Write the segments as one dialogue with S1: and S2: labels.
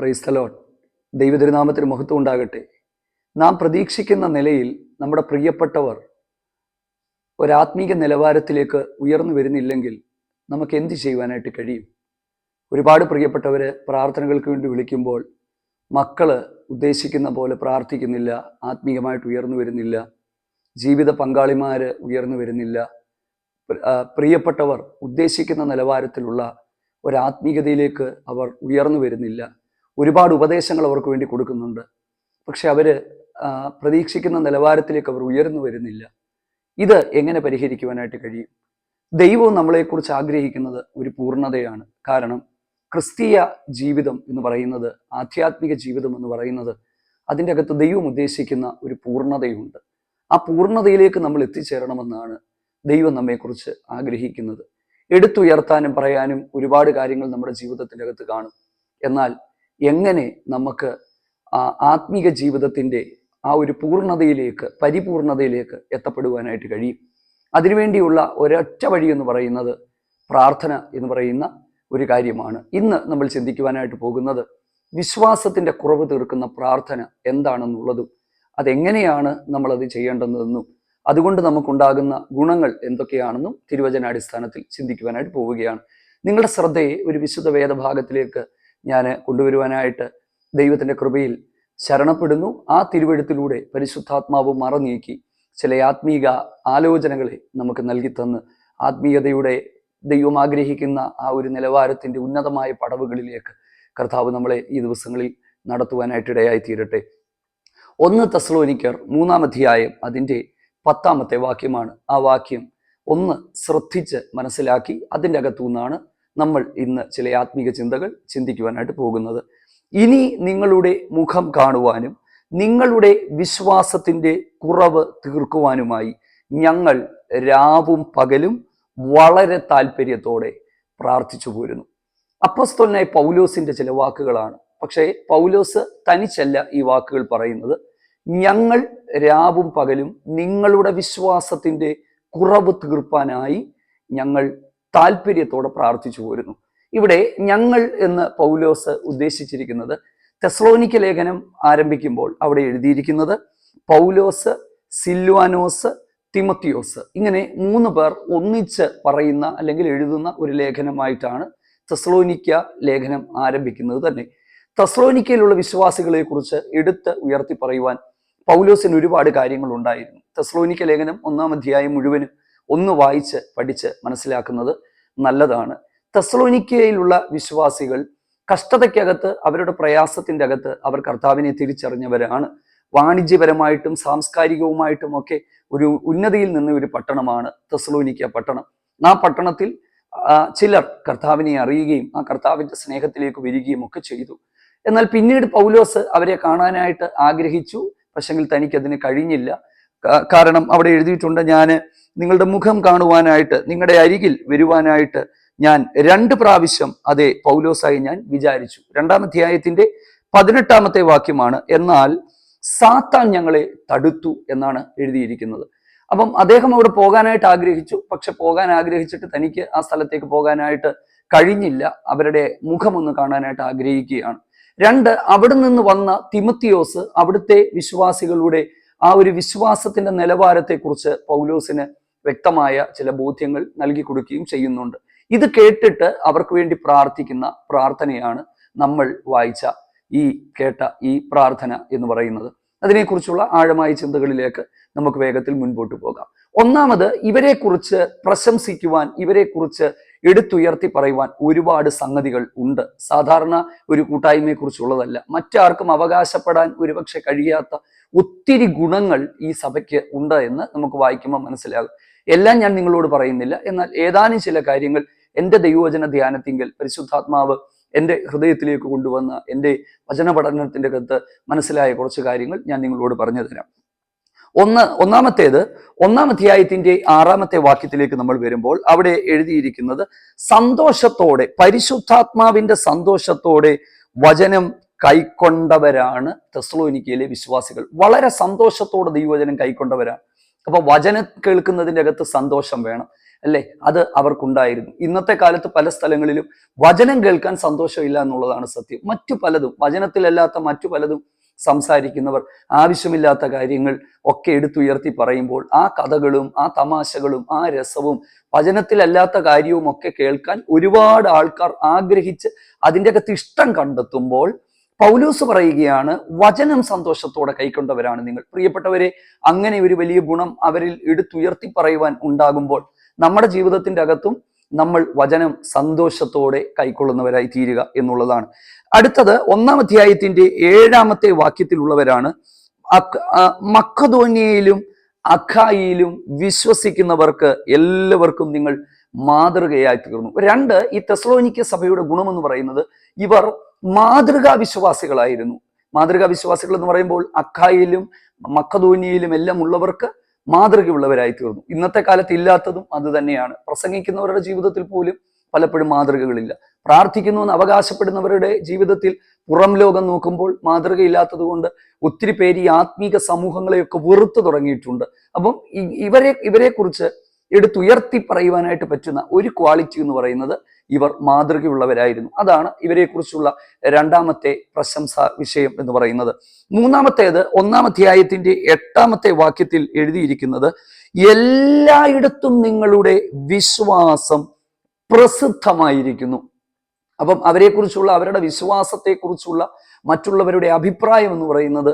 S1: പ്രൈസ്തലോൺ ദൈവതിരുനാമത്തിന് മഹത്വം ഉണ്ടാകട്ടെ. നാം പ്രതീക്ഷിക്കുന്ന നിലയിൽ നമ്മുടെ പ്രിയപ്പെട്ടവർ ഒരാത്മീക നിലവാരത്തിലേക്ക് ഉയർന്നു വരുന്നില്ലെങ്കിൽ നമുക്ക് എന്ത് ചെയ്യുവാനായിട്ട് കഴിയും? ഒരുപാട് പ്രിയപ്പെട്ടവർ പ്രാർത്ഥനകൾക്ക് വേണ്ടി വിളിക്കുമ്പോൾ മക്കൾ ഉദ്ദേശിക്കുന്ന പോലെ പ്രാർത്ഥിക്കുന്നില്ല ആത്മീയമായിട്ട് ഉയർന്നു വരുന്നില്ല ജീവിത പങ്കാളിമാർ ഉയർന്നു വരുന്നില്ല പ്രിയപ്പെട്ടവർ ഉദ്ദേശിക്കുന്ന നിലവാരത്തിലുള്ള ഒരാത്മീകതയിലേക്ക് അവർ ഉയർന്നു വരുന്നില്ല. ഒരുപാട് ഉപദേശങ്ങൾ അവർക്ക് വേണ്ടി കൊടുക്കുന്നുണ്ട്. പക്ഷെ അവർ പ്രതീക്ഷിക്കുന്ന നിലവാരത്തിലേക്ക് അവർ ഉയർന്നു വരുന്നില്ല. ഇത് എങ്ങനെ പരിഹരിക്കുവാനായിട്ട് കഴിയും? ദൈവവും നമ്മളെക്കുറിച്ച് ആഗ്രഹിക്കുന്നത് ഒരു പൂർണതയാണ്. കാരണം ക്രിസ്തീയ ജീവിതം എന്ന് പറയുന്നത് ആധ്യാത്മിക ജീവിതം എന്ന് പറയുന്നത് അതിന്റെ അകത്ത് ദൈവം ഉദ്ദേശിക്കുന്ന ഒരു പൂർണതയുണ്ട്. ആ പൂർണതയിലേക്ക് നമ്മൾ എത്തിച്ചേരണമെന്നാണ് ദൈവം നമ്മെക്കുറിച്ച് ആഗ്രഹിക്കുന്നത്. എടുത്തുയർത്താനും പറയാനും ഒരുപാട് കാര്യങ്ങൾ നമ്മുടെ ജീവിതത്തിന്റെ അകത്ത് കാണും. എന്നാൽ എങ്ങനെ നമുക്ക് ആത്മീക ജീവിതത്തിന്റെ ആ ഒരു പൂർണതയിലേക്ക് പരിപൂർണതയിലേക്ക് എത്തപ്പെടുവാനായിട്ട് കഴിയും. അതിനുവേണ്ടിയുള്ള ഒരൊറ്റ വഴി എന്ന് പറയുന്നത് പ്രാർത്ഥന എന്ന് പറയുന്ന ഒരു കാര്യമാണ്. ഇന്ന് നമ്മൾ ചിന്തിക്കുവാനായിട്ട് പോകുന്നത് വിശ്വാസത്തിന്റെ കുറവ് തീർക്കുന്ന പ്രാർത്ഥന എന്താണെന്നുള്ളതും അതെങ്ങനെയാണ് നമ്മളത് ചെയ്യേണ്ടതെന്നും അതുകൊണ്ട് നമുക്കുണ്ടാകുന്ന ഗുണങ്ങൾ എന്തൊക്കെയാണെന്നും തിരുവചനാടിസ്ഥാനത്തിൽ ചിന്തിക്കുവാനായിട്ട് പോവുകയാണ്. നിങ്ങളുടെ ശ്രദ്ധയെ ഒരു വിശുദ്ധ വേദഭാഗത്തിലേക്ക് ഞാൻ കൊണ്ടുവരുവാനായിട്ട് ദൈവത്തിന്റെ കൃപയിൽ ശരണപ്പെടുന്നു. ആ തിരുവഴുത്തിലൂടെ പരിശുദ്ധാത്മാവ് മറനീക്കി ചില ആത്മീക ആലോചനകളെ നമുക്ക് നൽകി തന്ന് ആത്മീയതയുടെ ദൈവം ആഗ്രഹിക്കുന്ന ആ ഒരു നിലവാരത്തിന്റെ ഉന്നതമായ പടവുകളിലേക്ക് കർത്താവ് നമ്മളെ ഈ ദിവസങ്ങളിൽ നടത്തുവാനായിട്ട് ഇടയായി തീരട്ടെ. ഒന്ന് തസ്ലോനിക്കർ മൂന്നാം അധ്യായം അതിന്റെ പത്താമത്തെ വാക്യമാണ്. ആ വാക്യം ഒന്ന് ശ്രദ്ധിച്ച് മനസ്സിലാക്കി അതിന്റെ അകത്തു നിന്നാണ് നമ്മൾ ഇന്ന് ചില ആത്മീക ചിന്തകൾ ചിന്തിക്കുവാനായിട്ട് പോകുന്നത്. ഇനി നിങ്ങളുടെ മുഖം കാണുവാനും നിങ്ങളുടെ വിശ്വാസത്തിന്റെ കുറവ് തീർക്കുവാനുമായി ഞങ്ങൾ രാവും പകലും വളരെ താല്പര്യത്തോടെ പ്രാർത്ഥിച്ചു പോരുന്നു. അപ്പസ്തോലനായ പൗലോസിന്റെ ചില വാക്കുകളാണ്. പക്ഷേ പൗലോസ് തനിച്ചല്ല ഈ വാക്കുകൾ പറയുന്നത്. ഞങ്ങൾ രാവും പകലും നിങ്ങളുടെ വിശ്വാസത്തിന്റെ കുറവ് തീർപ്പാനായി ഞങ്ങൾ താല്പര്യത്തോടെ പ്രാർത്ഥിച്ചു പോരുന്നു. ഇവിടെ ഞങ്ങൾ എന്ന് പൗലോസ് ഉദ്ദേശിച്ചിരിക്കുന്നത് തെസ്ലോനിക്ക ലേഖനം ആരംഭിക്കുമ്പോൾ അവിടെ എഴുതിയിരിക്കുന്നത് പൗലോസ് സില്വാനോസ് തിമത്തിയോസ് ഇങ്ങനെ മൂന്ന് പേർ ഒന്നിച്ച് പറയുന്ന അല്ലെങ്കിൽ എഴുതുന്ന ഒരു ലേഖനമായിട്ടാണ് തെസ്ലോനിക്ക ലേഖനം ആരംഭിക്കുന്നത് തന്നെ. തെസ്ലോനിക്കയിലുള്ള വിശ്വാസികളെ കുറിച്ച് എടുത്ത് ഉയർത്തി പറയുവാൻ പൗലോസിന് ഒരുപാട് കാര്യങ്ങൾ ഉണ്ടായിരുന്നു തെസ്ലോനിക്ക ലേഖനം ഒന്നാം അധ്യായം മുഴുവനും ഒന്ന് വായിച്ച് പഠിച്ച് മനസ്സിലാക്കുന്നത് നല്ലതാണ്. തെസ്ലോനിക്കയിലുള്ള വിശ്വാസികൾ കഷ്ടതയ്ക്കകത്ത് അവരുടെ പ്രയാസത്തിന്റെ അകത്ത് അവർ കർത്താവിനെ തിരിച്ചറിഞ്ഞവരാണ്. വാണിജ്യപരമായിട്ടും സാംസ്കാരികവുമായിട്ടും ഒക്കെ ഒരു ഉന്നതിയിൽ നിന്ന് ഒരു പട്ടണമാണ് തെസ്ലോനിക്ക പട്ടണം. ആ പട്ടണത്തിൽ ചിലർ കർത്താവിനെ അറിയുകയും ആ കർത്താവിന്റെ സ്നേഹത്തിലേക്ക് വരികയും ഒക്കെ ചെയ്തു. എന്നാൽ പിന്നീട് പൗലോസ് അവരെ കാണാനായിട്ട് ആഗ്രഹിച്ചു. പക്ഷെങ്കിൽ തനിക്കതിന് കഴിഞ്ഞില്ല. കാരണം അവിടെ എഴുതിയിട്ടുണ്ട് ഞാൻ നിങ്ങളുടെ മുഖം കാണുവാനായിട്ട് നിങ്ങളുടെ അരികിൽ വരുവാനായിട്ട് ഞാൻ രണ്ട് പ്രാവശ്യം അതെ പൗലോസായി ഞാൻ വിചാരിച്ചു. രണ്ടാം അധ്യായത്തിന്റെ പതിനെട്ടാമത്തെ വാക്യമാണ് എന്നാൽ സാത്താൻ ഞങ്ങളെ തടുത്തു എന്നാണ് എഴുതിയിരിക്കുന്നത്. അപ്പം അദ്ദേഹം അവിടെ പോകാനായിട്ട് ആഗ്രഹിച്ചു പക്ഷെ പോകാൻ ആഗ്രഹിച്ചിട്ട് തനിക്ക് ആ സ്ഥലത്തേക്ക് പോകാനായിട്ട് കഴിഞ്ഞില്ല. അവരുടെ മുഖമൊന്ന് കാണാനായിട്ട് ആഗ്രഹിക്കുകയാണ്. രണ്ട് അവിടെ നിന്ന് വന്ന തിമത്തിയോസ് അവിടുത്തെ വിശ്വാസികളുടെ ആ ഒരു വിശ്വാസത്തിന്റെ നിലവാരത്തെക്കുറിച്ച് പൗലോസിന് വ്യക്തമായ ചില ബോധ്യങ്ങൾ നൽകി കൊടുക്കുകയും ചെയ്യുന്നുണ്ട്. ഇത് കേട്ടിട്ട് അവർക്ക് വേണ്ടി പ്രാർത്ഥിക്കുന്ന പ്രാർത്ഥനയാണ് നമ്മൾ വായിച്ച ഈ കേട്ട ഈ പ്രാർത്ഥന എന്ന് പറയുന്നത്. അതിനെക്കുറിച്ചുള്ള ആഴമായ ചിന്തകളിലേക്ക് നമുക്ക് വേഗത്തിൽ മുൻപോട്ട് പോകാം. ഒന്നാമത് ഇവരെക്കുറിച്ച് പ്രശംസിക്കുവാൻ ഇവരെക്കുറിച്ച് എടുത്തുയർത്തി പറയുവാൻ ഒരുപാട് സംഗതികൾ ഉണ്ട്. സാധാരണ ഒരു കൂട്ടായ്മയെ കുറിച്ചുള്ളതല്ല മറ്റാർക്കും അവകാശപ്പെടാൻ ഒരുപക്ഷെ കഴിയാത്ത ഒത്തിരി ഗുണങ്ങൾ ഈ സഭയ്ക്ക് ഉണ്ട് എന്ന് നമുക്ക് വായിക്കുമ്പോൾ മനസ്സിലാകും. എല്ലാം ഞാൻ നിങ്ങളോട് പറയുന്നില്ല. എന്നാൽ ഏതാനും ചില കാര്യങ്ങൾ എന്റെ ദൈവവചന ധ്യാനത്തിങ്കിൽ പരിശുദ്ധാത്മാവ് എന്റെ ഹൃദയത്തിലേക്ക് കൊണ്ടുവന്ന എന്റെ വചന പഠനത്തിന്റെ അകത്ത് മനസ്സിലായ കുറച്ച് കാര്യങ്ങൾ ഞാൻ നിങ്ങളോട് പറഞ്ഞു തരാം. ഒന്ന് ഒന്നാമത്തേത് ഒന്നാം അധ്യായത്തിന്റെ ആറാമത്തെ വാക്യത്തിലേക്ക് നമ്മൾ വരുമ്പോൾ അവിടെ എഴുതിയിരിക്കുന്നത് സന്തോഷത്തോടെ പരിശുദ്ധാത്മാവിന്റെ സന്തോഷത്തോടെ വചനം കൈക്കൊണ്ടവരാണ് തെസ്ലോനിക്കയിലെ വിശ്വാസികൾ. വളരെ സന്തോഷത്തോടെ ദൈവവചനം കൈക്കൊണ്ടവരാണ്. അപ്പൊ വചനം കേൾക്കുന്നതിന്റെ അകത്ത് സന്തോഷം വേണം അല്ലേ? അത് അവർക്കുണ്ടായിരുന്നു. ഇന്നത്തെ കാലത്ത് പല സ്ഥലങ്ങളിലും വചനം കേൾക്കാൻ സന്തോഷമില്ല എന്നുള്ളതാണ് സത്യം. മറ്റു പലതും വചനത്തിലല്ലാത്ത മറ്റു പലതും സംസാരിക്കുന്നവർ ആവശ്യമില്ലാത്ത കാര്യങ്ങൾ ഒക്കെ എടുത്തുയർത്തി പറയുമ്പോൾ ആ കഥകളും ആ തമാശകളും ആ രസവും വചനത്തിലല്ലാത്ത കാര്യവും ഒക്കെ കേൾക്കാൻ ഒരുപാട് ആൾക്കാർ ആഗ്രഹിച്ച് അതിന്റെ അകത്ത് ഇഷ്ടം കണ്ടെത്തുമ്പോൾ പൗലൂസ് പറയുകയാണ് വചനം സന്തോഷത്തോടെ കൈക്കൊണ്ടവരാണ് നിങ്ങൾ. പ്രിയപ്പെട്ടവരെ അങ്ങനെ ഒരു വലിയ ഗുണം അവരിൽ എടുത്തുയർത്തി പറയുവാൻ ഉണ്ടാകുമ്പോൾ നമ്മുടെ ജീവിതത്തിന്റെ അകത്തും നമ്മൾ വചനം സന്തോഷത്തോടെ കൈക്കൊള്ളുന്നവരായി തീരുക എന്നുള്ളതാണ്. അടുത്തത് ഒന്നാം അധ്യായത്തിന്റെ ഏഴാമത്തെ വാക്യത്തിലുള്ളവരാണ്. മക്കധോന്യയിലും അഖായിലും വിശ്വസിക്കുന്നവർക്ക് എല്ലാവർക്കും നിങ്ങൾ മാതൃകയായി തീർന്നു. രണ്ട് ഈ തെസ്ലോനിക്ക സഭയുടെ ഗുണമെന്ന് പറയുന്നത് ഇവർ മാതൃകാ വിശ്വാസികളായിരുന്നു. മാതൃകാ വിശ്വാസികൾ എന്ന് പറയുമ്പോൾ അഖായിലും മക്കധോനിയിലും എല്ലാം ഉള്ളവർക്ക് മാതൃകയുള്ളവരായി തീർന്നു ഇന്നത്തെ കാലത്ത് ഇല്ലാത്തതും അത് തന്നെയാണ്. പ്രസംഗിക്കുന്നവരുടെ ജീവിതത്തിൽ പോലും പലപ്പോഴും മാതൃകകളില്ല. പ്രാർത്ഥിക്കുന്നു എന്ന് അവകാശപ്പെടുന്നവരുടെ ജീവിതത്തിൽ പുറം ലോകം നോക്കുമ്പോൾ മാതൃകയില്ലാത്തത് കൊണ്ട് ഒത്തിരി പേര് ഈ ആത്മീക സമൂഹങ്ങളെയൊക്കെ വെറുത്തു തുടങ്ങിയിട്ടുണ്ട്. അപ്പം ഇവരെ ഇവരെ കുറിച്ച് എടുത്തുയർത്തി പറയുവാനായിട്ട് പറ്റുന്ന ഒരു ക്വാളിറ്റി എന്ന് പറയുന്നത് ഇവർ മാതൃകയുള്ളവരായിരുന്നു. അതാണ് ഇവരെക്കുറിച്ചുള്ള രണ്ടാമത്തെ പ്രശംസാ വിഷയം എന്ന് പറയുന്നത്. മൂന്നാമത്തേത് ഒന്നാം അധ്യായത്തിന്റെ എട്ടാമത്തെ വാക്യത്തിൽ എഴുതിയിരിക്കുന്നത് എല്ലായിടത്തും നിങ്ങളുടെ വിശ്വാസം പ്രസിദ്ധമായിരിക്കുന്നു. അപ്പം അവരെക്കുറിച്ചുള്ള അവരുടെ വിശ്വാസത്തെക്കുറിച്ചുള്ള മറ്റുള്ളവരുടെ അഭിപ്രായം എന്ന് പറയുന്നത്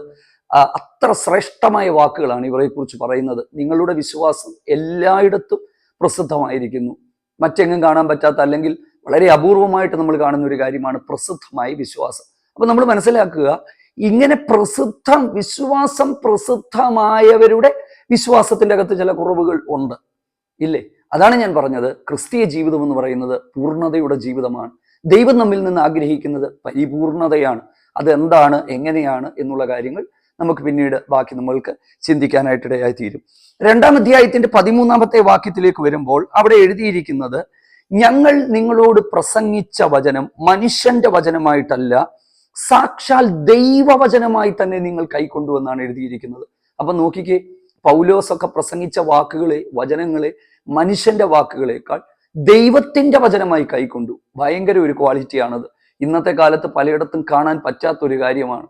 S1: അത്ര ശ്രേഷ്ഠമായ വാക്കുകളാണ് ഇവരെക്കുറിച്ച് പറയുന്നത്. നിങ്ങളുടെ വിശ്വാസം എല്ലായിടത്തും പ്രസിദ്ധമായിരിക്കുന്നു. മറ്റെങ്ങും കാണാൻ പറ്റാത്ത അല്ലെങ്കിൽ വളരെ അപൂർവമായിട്ട് നമ്മൾ കാണുന്ന ഒരു കാര്യമാണ് പ്രസിദ്ധമായ വിശ്വാസം. അപ്പൊ നമ്മൾ മനസ്സിലാക്കുക ഇങ്ങനെ പ്രസിദ്ധം വിശ്വാസം പ്രസിദ്ധമായവരുടെ വിശ്വാസത്തിന്റെ അകത്ത് ചില കുറവുകൾ ഉണ്ട്. ഇല്ലേ? അതാണ് ഞാൻ പറഞ്ഞത്. ക്രിസ്തീയ ജീവിതം എന്ന് പറയുന്നത് പൂർണതയുടെ ജീവിതമാണ്. ദൈവം നമ്മിൽ നിന്ന് ആഗ്രഹിക്കുന്നത് പരിപൂർണതയാണ്. അതെന്താണ്? എങ്ങനെയാണ്? എന്നുള്ള കാര്യങ്ങൾ നമുക്ക് പിന്നീട് ബാക്കി നമ്മൾക്ക് ചിന്തിക്കാനായിട്ടിടയായി തീരും രണ്ടാം അധ്യായത്തിന്റെ പതിമൂന്നാമത്തെ വാക്യത്തിലേക്ക് വരുമ്പോൾ അവിടെ എഴുതിയിരിക്കുന്നത് ഞങ്ങൾ നിങ്ങളോട് പ്രസംഗിച്ച വചനം മനുഷ്യന്റെ വചനമായിട്ടല്ല സാക്ഷാൽ ദൈവവചനമായി തന്നെ നിങ്ങൾ കൈക്കൊണ്ടുവെന്നാണ് എഴുതിയിരിക്കുന്നത്. അപ്പൊ നോക്കിക്കേ പൗലോസൊക്കെ പ്രസംഗിച്ച വാക്കുകളെ വചനങ്ങളെ മനുഷ്യന്റെ വാക്കുകളേക്കാൾ ദൈവത്തിന്റെ വചനമായി കൈക്കൊണ്ടു. ഭയങ്കര ഒരു ക്വാളിറ്റിയാണത്. ഇന്നത്തെ കാലത്ത് പലയിടത്തും കാണാൻ പറ്റാത്തൊരു കാര്യമാണ്.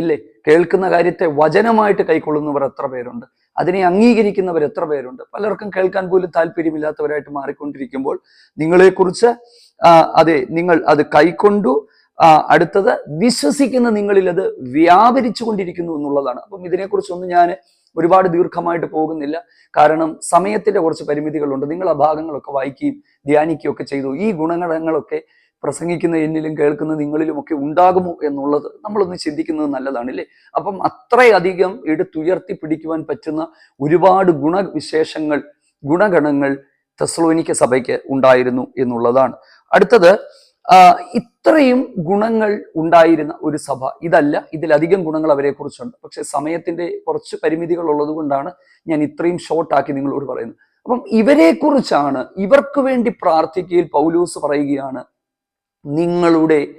S1: ഇല്ലേ? കേൾക്കുന്ന കാര്യത്തെ വചനമായിട്ട് കൈക്കൊള്ളുന്നവർ എത്ര പേരുണ്ട്? അതിനെ അംഗീകരിക്കുന്നവർ എത്ര പേരുണ്ട്? പലർക്കും കേൾക്കാൻ പോലും താല്പര്യമില്ലാത്തവരായിട്ട് മാറിക്കൊണ്ടിരിക്കുമ്പോൾ നിങ്ങളെക്കുറിച്ച് കുറിച്ച് അതെ നിങ്ങൾ അത് കൈക്കൊണ്ടു അടുത്തത് വിശ്വസിക്കുന്ന നിങ്ങളിൽ അത് വ്യാപരിച്ചു കൊണ്ടിരിക്കുന്നു എന്നുള്ളതാണ്. അപ്പം ഇതിനെക്കുറിച്ചൊന്നും ഞാൻ ഒരുപാട് ദീർഘമായിട്ട് പോകുന്നില്ല. കാരണം സമയത്തിന്റെ കുറച്ച് പരിമിതികളുണ്ട്. നിങ്ങൾ ആ ഭാഗങ്ങളൊക്കെ വായിക്കുകയും ധ്യാനിക്കുകയും ഒക്കെ ചെയ്തു. ഈ ഗുണങ്ങളൊക്കെ പ്രസംഗിക്കുന്ന എന്നിലും കേൾക്കുന്ന നിങ്ങളിലുമൊക്കെ ഉണ്ടാകുമോ എന്നുള്ളത് നമ്മളൊന്ന് ചിന്തിക്കുന്നത് നല്ലതാണ് അല്ലേ അപ്പം അത്രയധികം എടുത്തുയർത്തി പിടിക്കുവാൻ പറ്റുന്ന ഒരുപാട് ഗുണവിശേഷങ്ങൾ ഗുണഗണങ്ങൾ തെസ്ലോനിക്ക സഭയ്ക്ക് ഉണ്ടായിരുന്നു എന്നുള്ളതാണ്. അടുത്തത് ഇത്രയും ഗുണങ്ങൾ ഉണ്ടായിരുന്ന ഒരു സഭ. ഇതല്ല ഇതിലധികം ഗുണങ്ങൾ അവരെ കുറിച്ചുണ്ട് പക്ഷെ സമയത്തിന്റെ കുറച്ച് പരിമിതികൾ ഉള്ളത് കൊണ്ടാണ് ഞാൻ ഇത്രയും ഷോർട്ടാക്കി നിങ്ങളോട് പറയുന്നത്. അപ്പം ഇവരെ കുറിച്ചാണ് ഇവർക്ക് വേണ്ടി പ്രാർത്ഥിക്കയിൽ പൗലൂസ് പറയുകയാണ് നിങ്ങളുടെ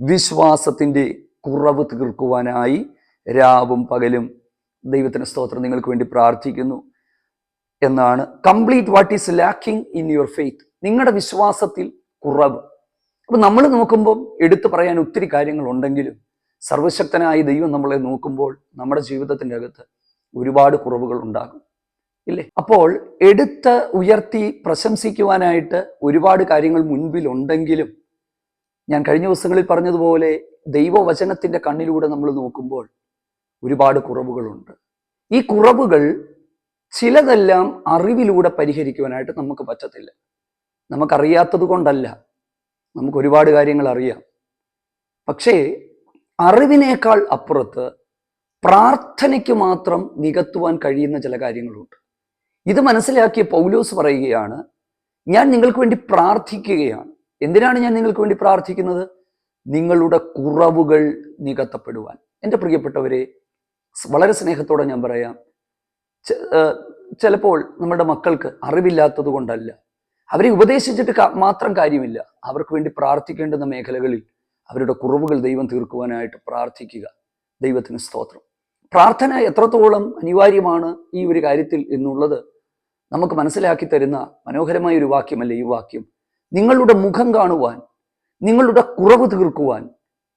S1: വിശ്വാസത്തിന്റെ കുറവ് തീർക്കുവാനായി രാവും പകലും ദൈവത്തിന് സ്തോത്രം നിങ്ങൾക്ക് വേണ്ടി പ്രാർത്ഥിക്കുന്നു എന്നാണ്. Complete what is lacking in your faith നിങ്ങളുടെ വിശ്വാസത്തിൽ കുറവ്. അപ്പൊ നമ്മൾ നോക്കുമ്പോൾ എടുത്തു പറയാൻ ഒത്തിരി കാര്യങ്ങൾ ഉണ്ടെങ്കിലും സർവശക്തനായ ദൈവം നമ്മളെ നോക്കുമ്പോൾ നമ്മുടെ ജീവിതത്തിന്റെ അകത്ത് ഒരുപാട് കുറവുകൾ ഉണ്ടാകും. ഇല്ലേ? അപ്പോൾ എടുത്ത് ഉയർത്തി പ്രശംസിക്കുവാനായിട്ട് ഒരുപാട് കാര്യങ്ങൾ മുൻപിൽ ഉണ്ടെങ്കിലും ഞാൻ കഴിഞ്ഞ ദിവസങ്ങളിൽ പറഞ്ഞതുപോലെ ദൈവവചനത്തിന്റെ കണ്ണിലൂടെ നമ്മൾ നോക്കുമ്പോൾ ഒരുപാട് കുറവുകളുണ്ട്. ഈ കുറവുകൾ ചിലതെല്ലാം അറിവിലൂടെ പരിഹരിക്കുവാനായിട്ട് നമുക്ക് പറ്റത്തില്ല. നമുക്കറിയാത്തത് കൊണ്ടല്ല. നമുക്ക് ഒരുപാട് കാര്യങ്ങൾ അറിയാം. പക്ഷേ അറിവിനേക്കാൾ അപ്പുറത്ത് പ്രാർത്ഥനയ്ക്ക് മാത്രം നികത്തുവാൻ കഴിയുന്ന ചില കാര്യങ്ങളുണ്ട്. ഇത് മനസ്സിലാക്കിയ പൗലോസ് പറയുകയാണ് ഞാൻ നിങ്ങൾക്ക് വേണ്ടി പ്രാർത്ഥിക്കുകയാണ്. എന്തിനാണ് ഞാൻ നിങ്ങൾക്ക് വേണ്ടി പ്രാർത്ഥിക്കുന്നത്? നിങ്ങളുടെ കുറവുകൾ നികത്തപ്പെടുവാൻ. എന്റെ പ്രിയപ്പെട്ടവരെ വളരെ സ്നേഹത്തോടെ ഞാൻ പറയാം. ചിലപ്പോൾ നമ്മുടെ മക്കൾക്ക് അറിവില്ലാത്തത് കൊണ്ടല്ല. അവരെ ഉപദേശിച്ചിട്ട് മാത്രം കാര്യമില്ല. അവർക്ക് വേണ്ടി പ്രാർത്ഥിക്കേണ്ടുന്ന മേഖലകളിൽ അവരുടെ കുറവുകൾ ദൈവം തീർക്കുവാനായിട്ട് പ്രാർത്ഥിക്കുക. ദൈവത്തിന് സ്തോത്രം. പ്രാർത്ഥന എത്രത്തോളം അനിവാര്യമാണ് ഈ ഒരു കാര്യത്തിൽ എന്നുള്ളത് നമുക്ക് മനസ്സിലാക്കി തരുന്ന മനോഹരമായ ഒരു വാക്യമല്ലേ ഈ വാക്യം? നിങ്ങളുടെ മുഖം കാണുവാൻ നിങ്ങളുടെ കുറവ് തീർക്കുവാൻ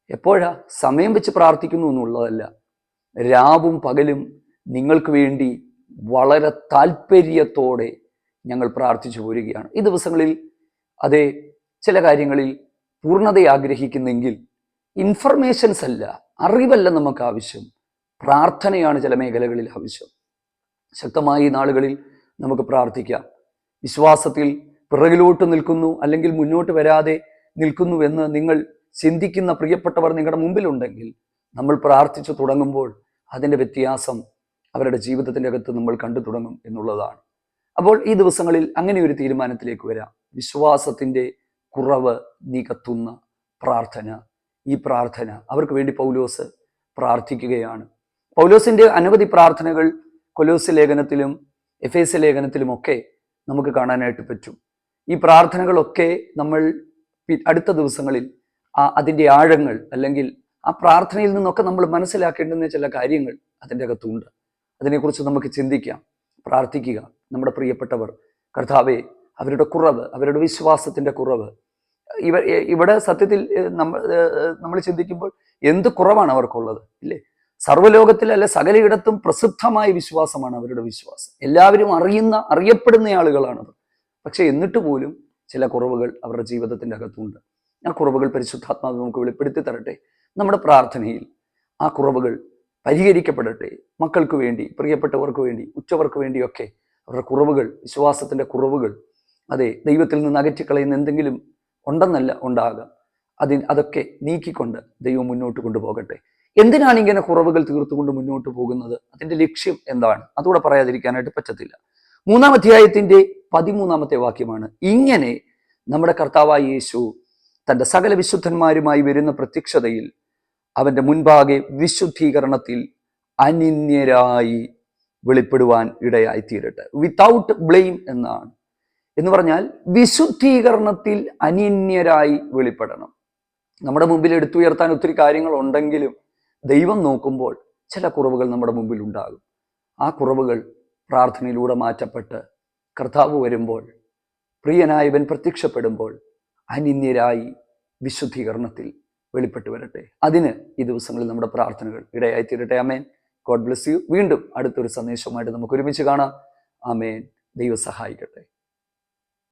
S1: എപ്പോഴാ സമയം വെച്ച് പ്രാർത്ഥിക്കുന്നു എന്നുള്ളതല്ല. രാവും പകലും നിങ്ങൾക്ക് വേണ്ടി വളരെ താല്പര്യത്തോടെ ഞങ്ങൾ പ്രാർത്ഥിച്ചു പോരുകയാണ്. ഈ ദിവസങ്ങളിൽ അതെ ചില കാര്യങ്ങളിൽ പൂർണത ആഗ്രഹിക്കുന്നെങ്കിൽ ഇൻഫർമേഷൻസ് അല്ല അറിവല്ല നമുക്ക് ആവശ്യം പ്രാർത്ഥനയാണ് ചില മേഖലകളിൽ ആവശ്യം. ശക്തമായി നാളുകളിൽ നമുക്ക് പ്രാർത്ഥിക്കാം. വിശ്വാസത്തിൽ പിറകിലോട്ട് നിൽക്കുന്നു അല്ലെങ്കിൽ മുന്നോട്ട് വരാതെ നിൽക്കുന്നു എന്ന് നിങ്ങൾ ചിന്തിക്കുന്ന പ്രിയപ്പെട്ടവർ നിങ്ങളുടെ മുമ്പിലുണ്ടെങ്കിൽ നമ്മൾ പ്രാർത്ഥിച്ചു തുടങ്ങുമ്പോൾ അതിന്റെ വ്യത്യാസം അവരുടെ ജീവിതത്തിന്റെ അകത്ത് നമ്മൾ കണ്ടു തുടങ്ങും എന്നുള്ളതാണ്. അപ്പോൾ ഈ ദിവസങ്ങളിൽ അങ്ങനെ ഒരു തീരുമാനത്തിലേക്ക് വരാം. വിശ്വാസത്തിന്റെ കുറവ് നികത്തുന്ന പ്രാർത്ഥന. ഈ പ്രാർത്ഥന അവർക്ക് വേണ്ടി പൗലോസ് പ്രാർത്ഥിക്കുകയാണ്. പൗലോസിന്റെ അനവധി പ്രാർത്ഥനകൾ കൊലോസ് ലേഖനത്തിലും എഫ് എസ് ലേഖനത്തിലുമൊക്കെ നമുക്ക് കാണാനായിട്ട് പറ്റും. ഈ പ്രാർത്ഥനകളൊക്കെ നമ്മൾ അടുത്ത ദിവസങ്ങളിൽ അതിന്റെ ആഴങ്ങൾ അല്ലെങ്കിൽ ആ പ്രാർത്ഥനയിൽ നിന്നൊക്കെ നമ്മൾ മനസ്സിലാക്കേണ്ടുന്ന ചില കാര്യങ്ങൾ അതിന്റെ അകത്തുണ്ട്. അതിനെക്കുറിച്ച് നമുക്ക് ചിന്തിക്കാം പ്രാർത്ഥിക്കുക. നമ്മുടെ പ്രിയപ്പെട്ടവർ കർത്താവെ അവരുടെ കുറവ് അവരുടെ വിശ്വാസത്തിന്റെ കുറവ്. ഇവ ഇവിടെ സത്യത്തിൽ നമ്മൾ നമ്മൾ ചിന്തിക്കുമ്പോൾ എന്ത് കുറവാണ് അവർക്കുള്ളത് ഇല്ലേ? സർവലോകത്തിൽ അല്ലെ സകലയിടത്തും പ്രസിദ്ധമായ വിശ്വാസമാണ് അവരുടെ വിശ്വാസം. എല്ലാവരും അറിയുന്ന അറിയപ്പെടുന്ന ആളുകളാണത് പക്ഷെ എന്നിട്ട് പോലും ചില കുറവുകൾ അവരുടെ ജീവിതത്തിന്റെ അകത്തുണ്ട്. ആ കുറവുകൾ പരിശുദ്ധാത്മാവ് നമുക്ക് വെളിപ്പെടുത്തി തരട്ടെ. നമ്മുടെ പ്രാർത്ഥനയിൽ ആ കുറവുകൾ പരിഹരിക്കപ്പെടട്ടെ. മക്കൾക്ക് വേണ്ടി പ്രിയപ്പെട്ടവർക്ക് വേണ്ടി ഉച്ചവർക്ക് വേണ്ടിയൊക്കെ അവരുടെ കുറവുകൾ വിശ്വാസത്തിന്റെ കുറവുകൾ അതെ ദൈവത്തിൽ നിന്ന് അകറ്റിക്കളയുന്ന എന്തെങ്കിലും ഉണ്ടെന്നല്ല ഉണ്ടാകാം. അതിന് അതൊക്കെ നീക്കിക്കൊണ്ട് ദൈവം മുന്നോട്ട് കൊണ്ടുപോകട്ടെ. എന്തിനാണ് ഇങ്ങനെ കുറവുകൾ തീർത്തുകൊണ്ട് മുന്നോട്ട് പോകുന്നത്? അതിന്റെ ലക്ഷ്യം എന്താണ്? അതുകൂടെ പറയാതിരിക്കാനായിട്ട് പറ്റത്തില്ല. മൂന്നാം അധ്യായത്തിന്റെ പതിമൂന്നാമത്തെ വാക്യമാണ്. ഇങ്ങനെ നമ്മുടെ കർത്താവായ യേശു തന്റെ സകല വിശുദ്ധന്മാരുമായി വരുന്ന പ്രത്യക്ഷതയിൽ അവന്റെ മുൻപാകെ വിശുദ്ധീകരണത്തിൽ അനിന്യരായി വെളിപ്പെടുവാൻ ഇടയായി തീരട്ടെ വിത്തൗട്ട് ബ്ലെയിം എന്നാണ്. എന്ന് പറഞ്ഞാൽ വിശുദ്ധീകരണത്തിൽ അനിന്യരായി വെളിപ്പെടണം. നമ്മുടെ മുമ്പിൽ എടുത്തുയർത്താൻ ഒത്തിരി കാര്യങ്ങൾ ഉണ്ടെങ്കിലും ദൈവം നോക്കുമ്പോൾ ചില കുറവുകൾ നമ്മുടെ മുമ്പിൽ ഉണ്ടാകും. ആ കുറവുകൾ പ്രാർത്ഥനയിലൂടെ മാറ്റപ്പെട്ട് കർത്താവ് വരുമ്പോൾ പ്രിയനായവൻ പ്രത്യക്ഷപ്പെടുമ്പോൾ അനിന്യരായി വിശുദ്ധീകരണത്തിൽ വെളിപ്പെട്ടു വരട്ടെ. അതിന് ഈ ദിവസങ്ങളിൽ നമ്മുടെ പ്രാർത്ഥനകൾ ഇടയായി തീരട്ടെ അമേൻ ഗോഡ് ബ്ലെസ് യു. വീണ്ടും അടുത്തൊരു സന്ദേശവുമായിട്ട് നമുക്ക് ഒരുമിച്ച് കാണാം. അമേൻ ദൈവം സഹായിക്കട്ടെ.